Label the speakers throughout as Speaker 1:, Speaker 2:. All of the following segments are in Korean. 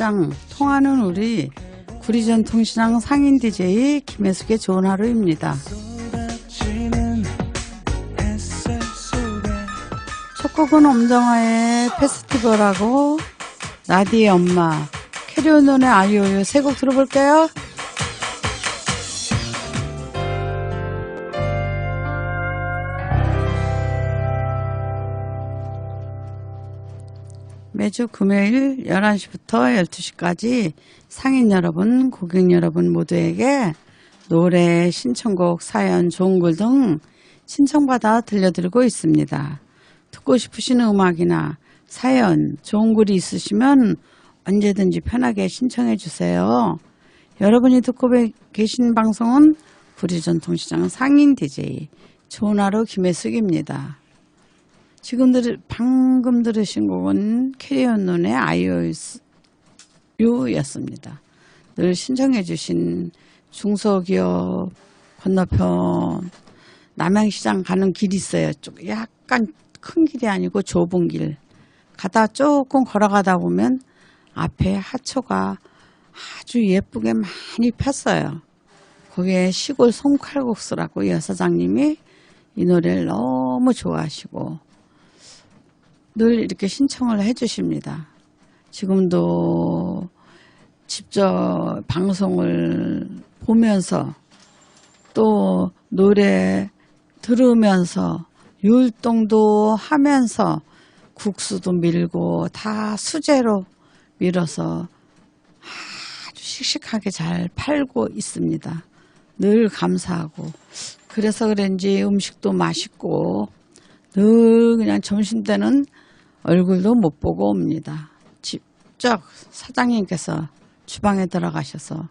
Speaker 1: 시장 통하는 우리 구리전 통시장 상인 DJ 김혜숙의 좋은 하루입니다. 첫 곡은 엄정화의 페스티벌하고 나디의 엄마 캐리온의 아이오유 세 곡 들어볼게요. 매주 금요일 11시부터 12시까지 상인 여러분, 고객 여러분 모두에게 노래, 신청곡, 사연, 좋은 글 등 신청받아 들려드리고 있습니다. 듣고 싶으신 음악이나 사연, 좋은 글이 있으시면 언제든지 편하게 신청해 주세요. 여러분이 듣고 계신 방송은 구리전통시장 상인 DJ 좋은 하루 김혜숙입니다. 지금 들 방금 들으신 곡은 캐리온 논의 아이오스 였습니다. 늘 신청해 주신 중소기업 건너편 남양시장 가는 길이 있어요. 좀 약간 큰 길이 아니고 좁은 길. 가다 조금 걸어가다 보면 앞에 하초가 아주 예쁘게 많이 폈어요. 거기에 시골 송칼국수라고 여사장님이 이 노래를 너무 좋아하시고 늘 이렇게 신청을 해 주십니다. 지금도 직접 방송을 보면서 또 노래 들으면서 율동도 하면서 국수도 밀고 다 수제로 밀어서 아주 씩씩하게 잘 팔고 있습니다. 늘 감사하고 그래서 그런지 음식도 맛있고 늘 그냥 점심때는 얼굴도 못 보고 옵니다. 직접 사장님께서 주방에 들어가셔서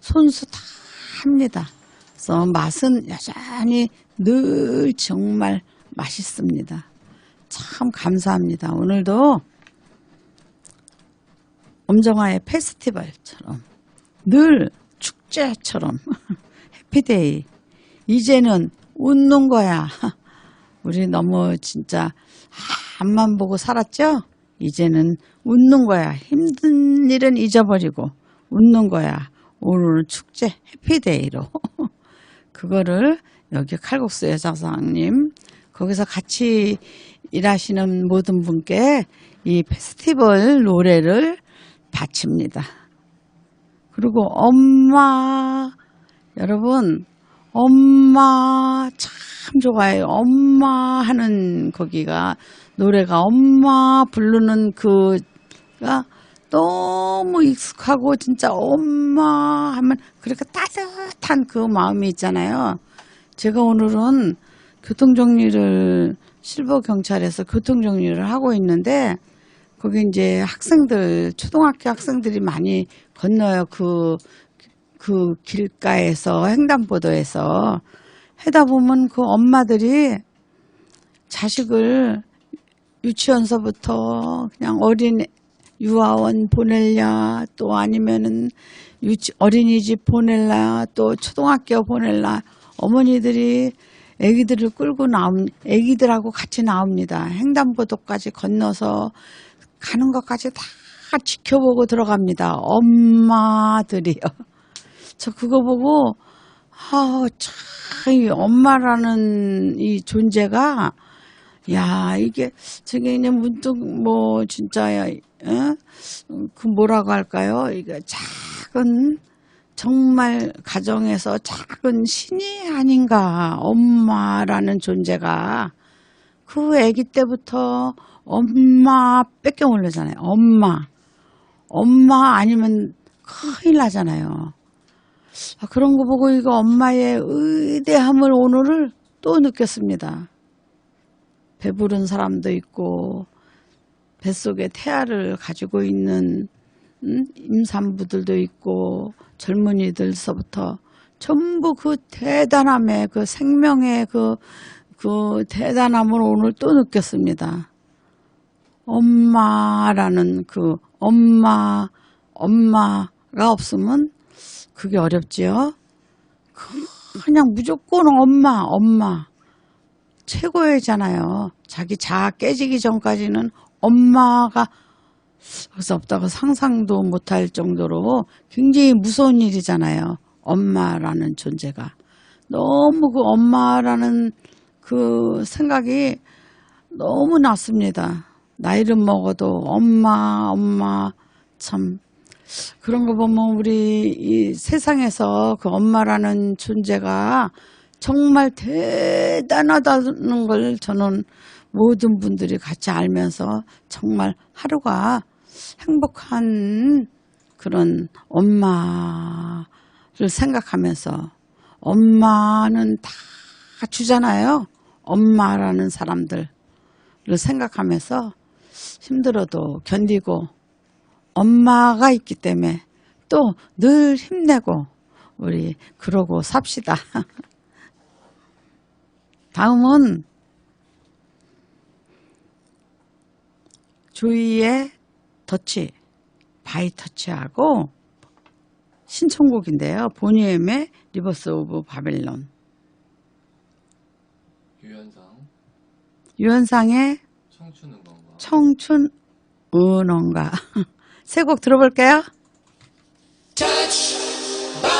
Speaker 1: 손수 다 합니다. 그래서 맛은 여전히 늘 정말 맛있습니다. 참 감사합니다. 오늘도 엄정화의 페스티벌처럼 늘 축제처럼 해피데이 이제는 웃는 거야. 우리 너무 진짜 앞만 보고 살았죠? 이제는 웃는 거야. 힘든 일은 잊어버리고 웃는 거야. 오늘은 축제 해피데이로. 그거를 여기 칼국수 여사장님 거기서 같이 일하시는 모든 분께 이 페스티벌 노래를 바칩니다. 그리고 엄마 여러분 엄마 참 좋아요. 엄마 하는 거기가 노래가 엄마 부르는 그가 너무 익숙하고 진짜 엄마 하면 그렇게 따뜻한 그 마음이 있잖아요. 제가 오늘은 교통정리를 실버경찰에서 교통정리를 하고 있는데 거기 이제 학생들 초등학교 학생들이 많이 건너요. 그, 그 길가에서 횡단보도에서 해다 보면 그 엄마들이 자식을 유치원서부터 그냥 어린 유아원 보낼랴 또 아니면은 유치, 어린이집 보낼라 또 초등학교 보낼라 어머니들이 애기들을 끌고 나온 애기들하고 같이 나옵니다. 횡단보도까지 건너서 가는 것까지 다 지켜보고 들어갑니다. 엄마들이요. 저 그거 보고 아참 엄마라는 이 존재가 야 이게 저게 그냥 문득 뭐 진짜 어? 그 뭐라고 할까요? 이게 작은 정말 가정에서 작은 신이 아닌가 엄마라는 존재가 그 아기 때부터 엄마 뺏겨 올려잖아요. 엄마 엄마 아니면 큰일 나잖아요. 아, 그런 거 보고 이거 엄마의 의대함을 오늘을 또 느꼈습니다. 배부른 사람도 있고 뱃속에 태아를 가지고 있는 음? 임산부들도 있고 젊은이들서부터 전부 그 대단함의 그 생명의 그, 그 대단함을 오늘 또 느꼈습니다. 엄마라는 그 엄마, 엄마가 없으면 그게 어렵지요. 그냥 무조건 엄마, 엄마. 최고이잖아요. 자기 자아 깨지기 전까지는 엄마가 그래서 없다고 상상도 못할 정도로 굉장히 무서운 일이잖아요. 엄마라는 존재가. 너무 그 엄마라는 그 생각이 너무 났습니다. 나이를 먹어도 엄마, 엄마, 참. 그런 거 보면 우리 이 세상에서 그 엄마라는 존재가 정말 대단하다는 걸 저는 모든 분들이 같이 알면서 정말 하루가 행복한 그런 엄마를 생각하면서 엄마는 다 주잖아요. 엄마라는 사람들을 생각하면서 힘들어도 견디고 엄마가 있기 때문에 또 늘 힘내고 우리 그러고 삽시다. 다음은 조이의 터치, 바이 터치하고 신청곡인데요. 보니엠의 리버스 오브 바벨론.
Speaker 2: 유연상
Speaker 1: 유현상의
Speaker 2: 청춘은 건가?
Speaker 1: 청춘 은원가. 세 곡 들어볼게요.
Speaker 3: touch by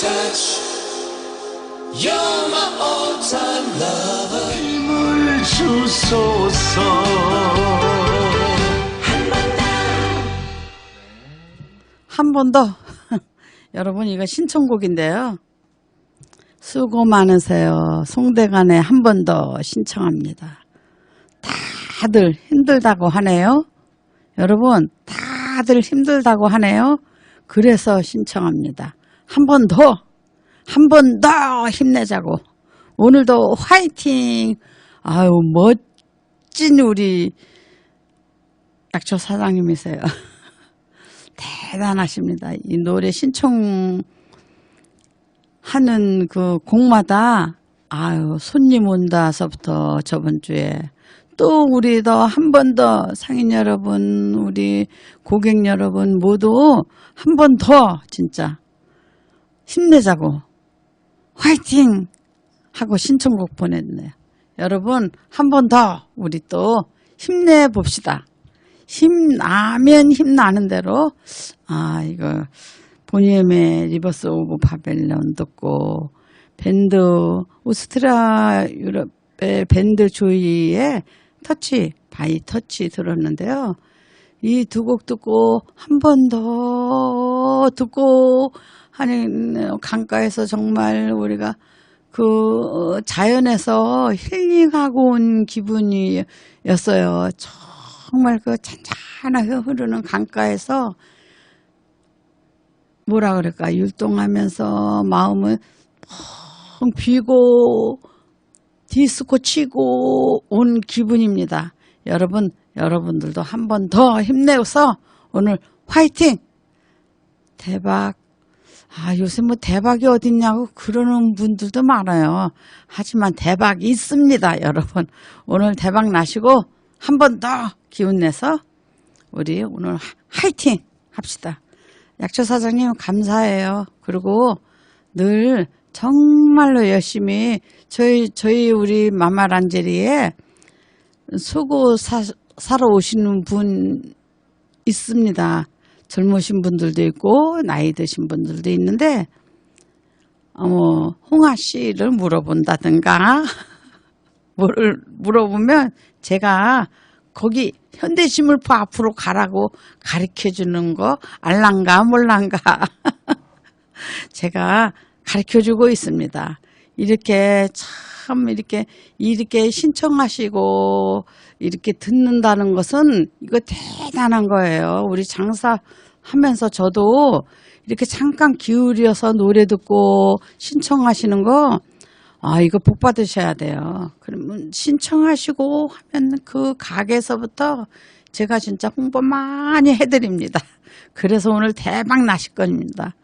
Speaker 3: touch. You're my all-time lover.
Speaker 4: 힘을 주소서
Speaker 1: 한 번 더. 여러분, 이거 신청곡인데요. 수고 많으세요. 송대간에 한 번 더 신청합니다. 다들 힘들다고 하네요. 여러분, 다들 힘들다고 하네요. 그래서 신청합니다. 한 번 더, 한 번 더 힘내자고. 오늘도 화이팅! 아유, 멋진 우리 약초 사장님이세요. 대단하십니다. 이 노래 신청하는 그 곡마다 아유 손님 온다서부터 저번 주에 또 우리 더 한 번 더 상인 여러분 우리 고객 여러분 모두 한 번 더 진짜 힘내자고 화이팅 하고 신청곡 보냈네요. 여러분 한 번 더 우리 또 힘내 봅시다. 힘나면 힘나는 대로 아 이거 보니엠의 리버스 오브 바벨론 듣고 밴드 오스트라 유럽의 밴드 조이의 터치 바이 터치 들었는데요. 이 두 곡 듣고 한 번 더 듣고 하는 강가에서 정말 우리가 그 어, 자연에서 힐링하고 온 기분이었어요. 정말 그 잔잔하게 흐르는 강가에서 뭐라 그럴까 율동하면서 마음을 펑 비고 디스코 치고 온 기분입니다. 여러분, 여러분들도 한 번 더 힘내서 오늘 화이팅! 대박. 아, 요새 뭐 대박이 어딨냐고 그러는 분들도 많아요. 하지만 대박이 있습니다, 여러분. 오늘 대박 나시고 한 번 더 기운 내서 우리 오늘 하- 화이팅 합시다. 약초 사장님 감사해요. 그리고 늘 정말로 열심히 저희 저희 우리 마마 란제리에 수고 사, 사러 오시는 분 있습니다. 젊으신 분들도 있고 나이 드신 분들도 있는데 어머 홍아 씨를 물어본다든가 뭐를 물어보면 제가 거기 현대식물품 앞으로 가라고 가르쳐 주는 거 알랑가 몰랑가 제가 가르쳐 주고 있습니다. 이렇게 참 이렇게 이렇게 신청하시고 이렇게 듣는다는 것은 이거 대단한 거예요. 우리 장사하면서 저도 이렇게 잠깐 기울여서 노래 듣고 신청하시는 거 아, 이거 복 받으셔야 돼요. 그러면 신청하시고 하면 그 가게에서부터 제가 진짜 홍보 많이 해드립니다. 그래서 오늘 대박 나실 겁니다.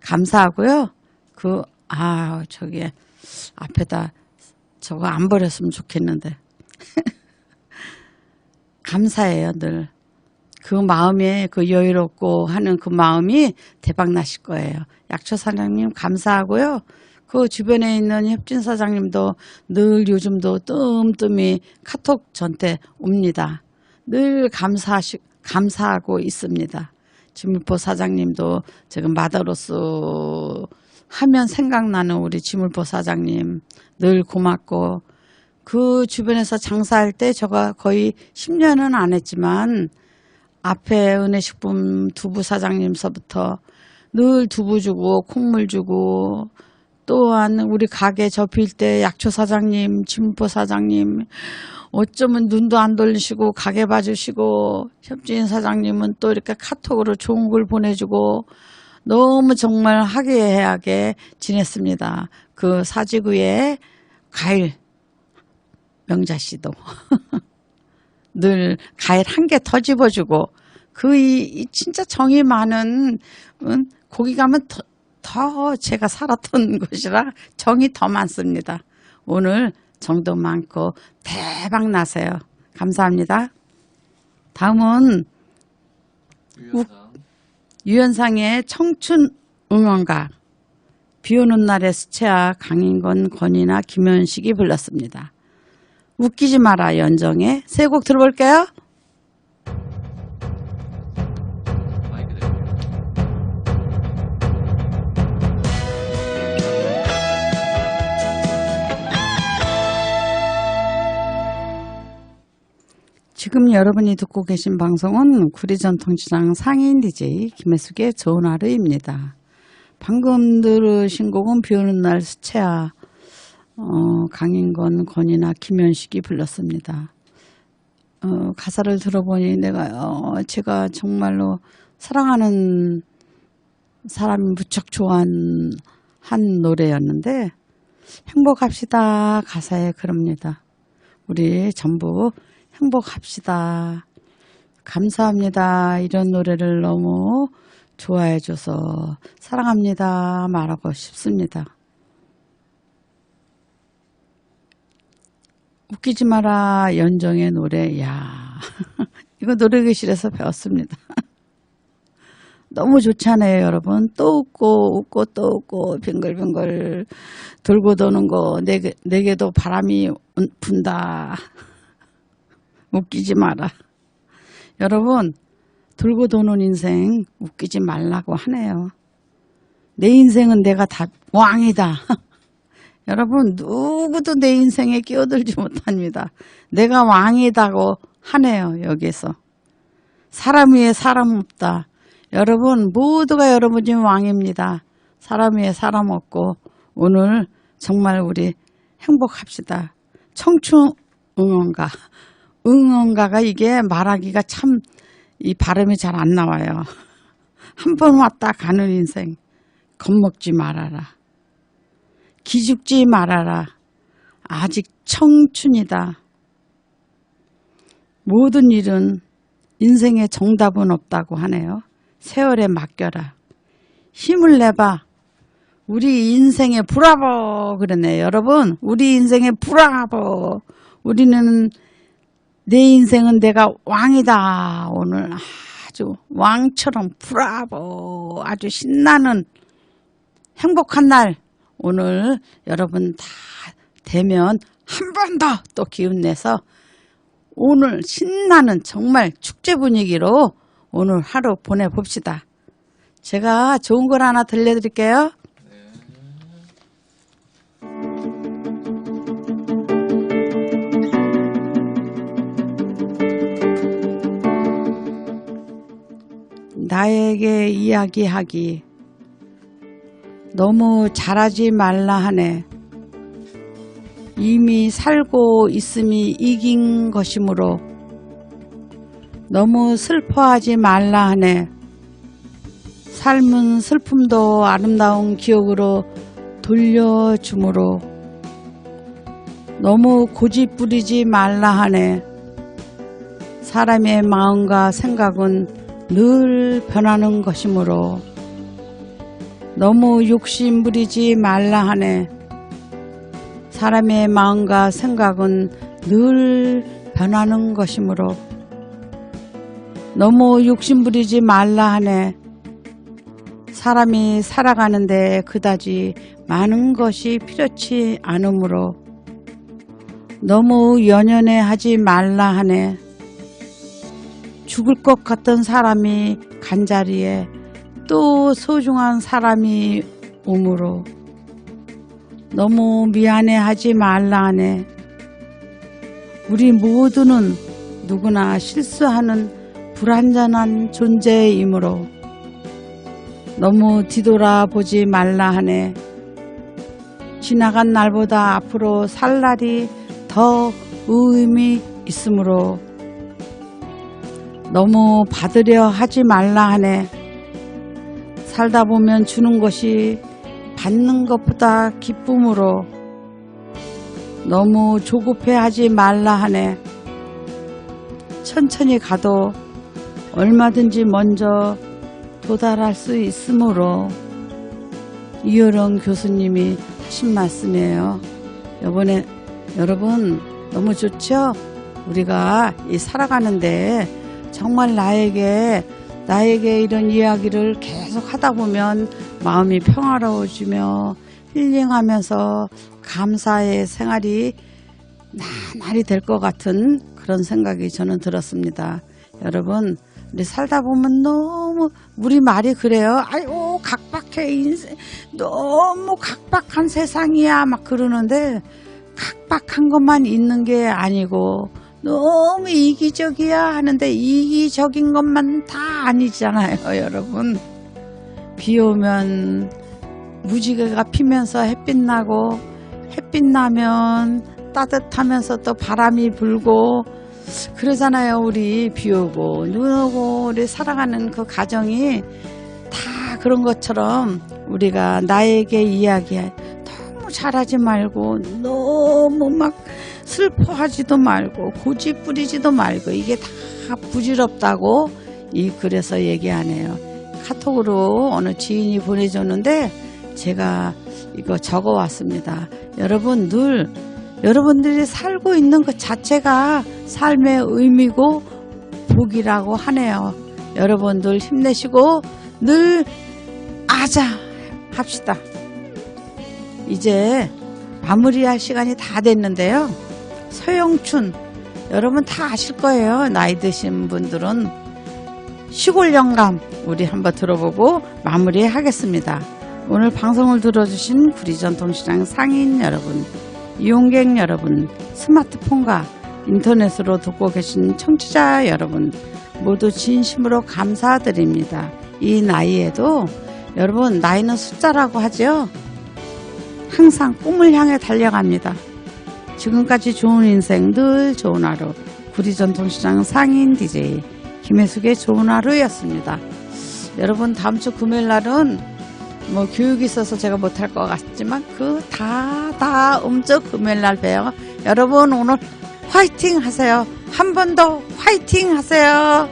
Speaker 1: 감사하고요. 그, 아, 저기, 앞에다 저거 안 버렸으면 좋겠는데. 감사해요, 늘. 그 마음에 그 여유롭고 하는 그 마음이 대박 나실 거예요. 약초 사장님 감사하고요. 그 주변에 있는 협진 사장님도 늘 요즘도 뜸뜸이 카톡 전태 옵니다. 늘 감사하시, 감사하고 있습니다. 지물포 사장님도 지금 마더로스 하면 생각나는 우리 지물포 사장님 늘 고맙고 그 주변에서 장사할 때 제가 거의 10년은 안 했지만 앞에 은혜식품 두부 사장님서부터 늘 두부 주고 콩물 주고 또한 우리 가게 접힐 때 약초 사장님, 진포 사장님 어쩌면 눈도 안 돌리시고 가게 봐주시고 협진 사장님은 또 이렇게 카톡으로 좋은 글 보내주고 너무 정말 화기애애하게 지냈습니다. 그 사지구의 과일 명자 씨도 늘 과일 한개더 집어주고 그 이 진짜 정이 많은 응? 거기 가면 더, 더 제가 살았던 곳이라 정이 더 많습니다. 오늘 정도 많고 대박 나세요. 감사합니다. 다음은 유현상의 청춘 응원가 비오는 날의 수채화 강인건 권이나 김현식이 불렀습니다. 웃기지 마라 연정의 세 곡 들어볼게요. 지금 여러분이 듣고 계신 방송은 구리전통시장 상인 DJ 김혜숙의 좋은 하루입니다. 방금 들으신 곡은 비오는 날 수채화 어, 강인건, 권이나 김현식이 불렀습니다. 어, 가사를 들어보니 내가 어, 제가 정말로 사랑하는 사람이 무척 좋아한 한 노래였는데 행복합시다 가사에 그럽니다. 우리 전부 행복합시다. 감사합니다. 이런 노래를 너무 좋아해줘서 사랑합니다. 말하고 싶습니다. 웃기지 마라 연정의 노래 야 이거 노래교실에서 배웠습니다. 너무 좋잖아요 여러분 또 웃고 웃고 또 웃고 빙글빙글 돌고 도는 거 내게, 내게도 바람이 분다 웃기지 마라 여러분 돌고 도는 인생 웃기지 말라고 하네요 내 인생은 내가 다 왕이다 여러분 누구도 내 인생에 끼어들지 못합니다. 내가 왕이다고 하네요. 여기서. 사람 위에 사람 없다. 여러분 모두가 여러분이 왕입니다. 사람 위에 사람 없고 오늘 정말 우리 행복합시다. 청춘 응원가. 응원가가 이게 말하기가 참 이 발음이 잘 안 나와요. 한 번 왔다 가는 인생 겁먹지 말아라. 기죽지 말아라. 아직 청춘이다. 모든 일은 인생에 정답은 없다고 하네요. 세월에 맡겨라. 힘을 내봐. 우리 인생의 브라보 그러네 여러분 우리 인생의 브라보 우리는 내 인생은 내가 왕이다 오늘 아주 왕처럼 브라보 아주 신나는 행복한 날 오늘 여러분 다 되면 한 번 더 또 기운 내서 오늘 신나는 정말 축제 분위기로 오늘 하루 보내봅시다. 제가 좋은 걸 하나 들려드릴게요. 나에게 이야기하기 너무 잘하지 말라 하네. 이미 살고 있음이 이긴 것이므로 너무 슬퍼하지 말라 하네. 삶은 슬픔도 아름다운 기억으로 돌려주므로 너무 고집 부리지 말라 하네. 사람의 마음과 생각은 늘 변하는 것이므로 너무 욕심 부리지 말라 하네. 사람의 마음과 생각은 늘 변하는 것이므로 너무 욕심 부리지 말라 하네. 사람이 살아가는데 그다지 많은 것이 필요치 않으므로 너무 연연해 하지 말라 하네. 죽을 것 같던 사람이 간자리에 또 소중한 사람이 오므로 너무 미안해 하지 말라 하네. 우리 모두는 누구나 실수하는 불완전한 존재이므로 너무 뒤돌아보지 말라 하네. 지나간 날보다 앞으로 살 날이 더 의미 있으므로 너무 받으려 하지 말라 하네. 살다 보면 주는 것이 받는 것보다 기쁨으로 너무 조급해 하지 말라 하네. 천천히 가도 얼마든지 먼저 도달할 수 있으므로 이효령 교수님이 하신 말씀이에요. 이번에 여러분 너무 좋죠? 우리가 이 살아가는데 정말 나에게 나에게 이런 이야기를 계속 하다 보면 마음이 평화로워지며 힐링하면서 감사의 생활이 나날이 될 것 같은 그런 생각이 저는 들었습니다. 여러분, 우리 살다 보면 너무 우리 말이 그래요. 아이고 각박해 인생 너무 각박한 세상이야 막 그러는데 각박한 것만 있는 게 아니고 너무 이기적이야 하는데 이기적인 것만 다 아니잖아요, 여러분. 비 오면 무지개가 피면서 햇빛 나고 햇빛 나면 따뜻하면서 또 바람이 불고 그러잖아요. 우리 비 오고 눈 오고 우리 살아가는 그 가정이 다 그런 것처럼 우리가 나에게 이야기해 너무 잘하지 말고 너무 막 슬퍼하지도 말고 고집 부리지도 말고 이게 다 부질없다고 이 글에서 얘기하네요. 카톡으로 어느 지인이 보내줬는데 제가 이거 적어 왔습니다. 여러분 늘 여러분들이 살고 있는 것 자체가 삶의 의미고 복이라고 하네요. 여러분들 힘내시고 늘 아자 합시다. 이제 마무리할 시간이 다 됐는데요. 서영춘 여러분 다 아실 거예요. 나이 드신 분들은 시골 영감 우리 한번 들어보고 마무리하겠습니다. 오늘 방송을 들어주신 구리전통시장 상인 여러분, 이용객 여러분, 스마트폰과 인터넷으로 듣고 계신 청취자 여러분 모두 진심으로 감사드립니다. 이 나이에도 여러분 나이는 숫자라고 하죠. 항상 꿈을 향해 달려갑니다. 지금까지 좋은 인생 늘 좋은 하루 구리 전통시장 상인 DJ 김혜숙의 좋은 하루였습니다. 여러분 다음 주 금요일 날은 뭐 교육이 있어서 제가 못할 것 같지만 그 다 다음 주 금요일 날 봬요. 여러분 오늘 화이팅 하세요. 한 번 더 화이팅 하세요.